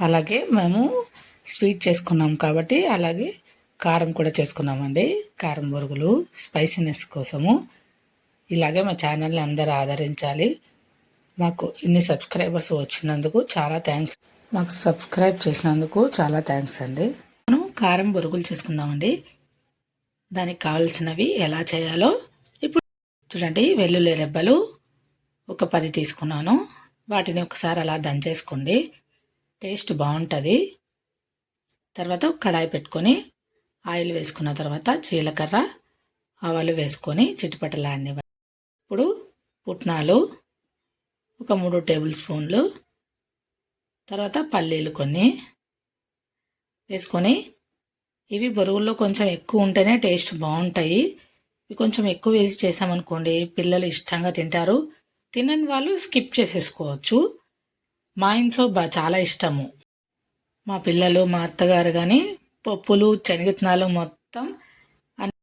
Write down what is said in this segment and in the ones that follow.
అలాగే మేము స్వీట్ చేసుకున్నాం కాబట్టి అలాగే కారం కూడా చేసుకున్నామండి. కారం బొరుగులు స్పైసీనెస్ కోసము. ఇలాగే మా ఛానల్ని అందరూ ఆదరించాలి. మాకు ఇన్ని సబ్స్క్రైబర్స్ వచ్చినందుకు చాలా థ్యాంక్స్. మాకు సబ్స్క్రైబ్ చేసినందుకు చాలా థ్యాంక్స్ అండి. మనం కారం బొరుగులు చేసుకుందామండి. దానికి కావలసినవి ఎలా చేయాలో ఇప్పుడు చూడండి. వెల్లుల్లి రెబ్బలు ఒక పది తీసుకున్నాను. వాటిని ఒకసారి అలా దంచేసుకోండి. టేస్ట్ బాగుంటుంది. తర్వాత కడాయి పెట్టుకొని ఆయిల్ వేసుకున్న తర్వాత జీలకర్ర ఆవాలు వేసుకొని చిట్టుపట్టలాడిని ఇప్పుడు పుట్నాలు ఒక మూడు టేబుల్ స్పూన్లు. తర్వాత పల్లీలు కొన్ని వేసుకొని ఇవి బరువుల్లో కొంచెం ఎక్కువ ఉంటేనే టేస్ట్ బాగుంటాయి. ఇవి కొంచెం ఎక్కువ వేసి చేసామనుకోండి పిల్లలు ఇష్టంగా తింటారు. తినని వాళ్ళు స్కిప్ చేసేసుకోవచ్చు. మా ఇంట్లో బా చాలా ఇష్టము. మా పిల్లలు మా అత్తగారు కానీ పప్పులు శనగత్నాలు మొత్తం అన్ని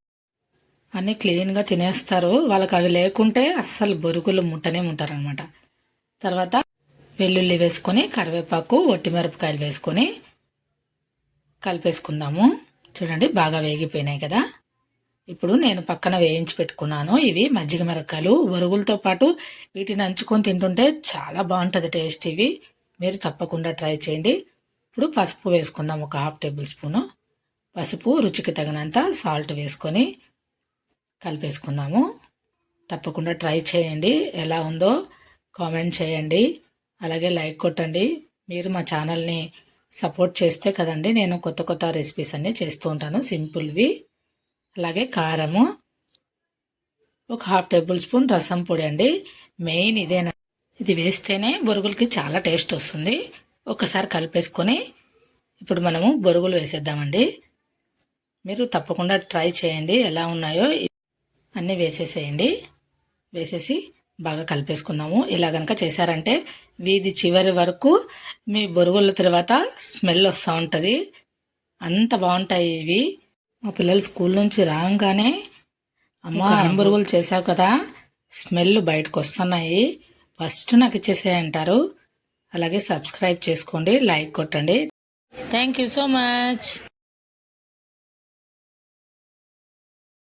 అన్నీ క్లీన్గా తినేస్తారు. వాళ్ళకి అవి లేకుంటే అస్సలు బొరుగులు ముట్టనే ఉంటారనమాట తర్వాత వెల్లుల్లి వేసుకొని కరివేపాకు మిరపకాయలు వేసుకొని కలిపేసుకుందాము. చూడండి బాగా వేగిపోయినాయి కదా. ఇప్పుడు నేను పక్కన వేయించి పెట్టుకున్నాను. ఇవి మజ్జిగ మిరపకాయలు వరుగులతో పాటు వీటిని నంచుకొని తింటుంటే చాలా బాగుంటుంది టేస్ట్ ఇవి. మీరు తప్పకుండా ట్రై చేయండి. ఇప్పుడు పసుపు వేసుకుందాం ఒక హాఫ్ టేబుల్ స్పూను. పసుపు రుచికి తగినంత సాల్ట్ వేసుకొని కలిపేసుకుందాము. తప్పకుండా ట్రై చేయండి. ఎలా ఉందో కామెంట్ చేయండి. అలాగే లైక్ కొట్టండి. మీరు మా ఛానల్ని సపోర్ట్ చేస్తే కదండి నేను కొత్త కొత్త రెసిపీస్ అన్నీ చేస్తూ ఉంటాను. సింపుల్వి. అలాగే కారము. ఒక హాఫ్ టేబుల్ స్పూన్ రసం పొడి అండి. మెయిన్ ఇదేనా. ఇది వేస్తేనే బొరుగులకి చాలా టేస్ట్ వస్తుంది. ఒకసారి కలిపేసుకొని ఇప్పుడు మనము బొరుగులు వేసేద్దామండి. మీరు తప్పకుండా ట్రై చేయండి ఎలా ఉన్నాయో. అన్నీ వేసేసేయండి. వేసేసి బాగా కలిపేసుకున్నాము ఇలా కనుక చేశారంటే వీధి చివరి వరకు మీ బొరుగుల తర్వాత స్మెల్ వస్తూ ఉంటుంది. అంత బాగుంటాయి ఇవి. మా పిల్లలు స్కూల్ నుంచి రాగానే అమ్మ బొరుగులు చేసావు కదా? స్మెల్ బయటకు వస్తున్నాయి ఫస్ట్ నాకు ఇచ్చేసేయంటారు. అలాగే సబ్స్క్రైబ్ చేసుకోండి లైక్ కొట్టండి. Thank you so much.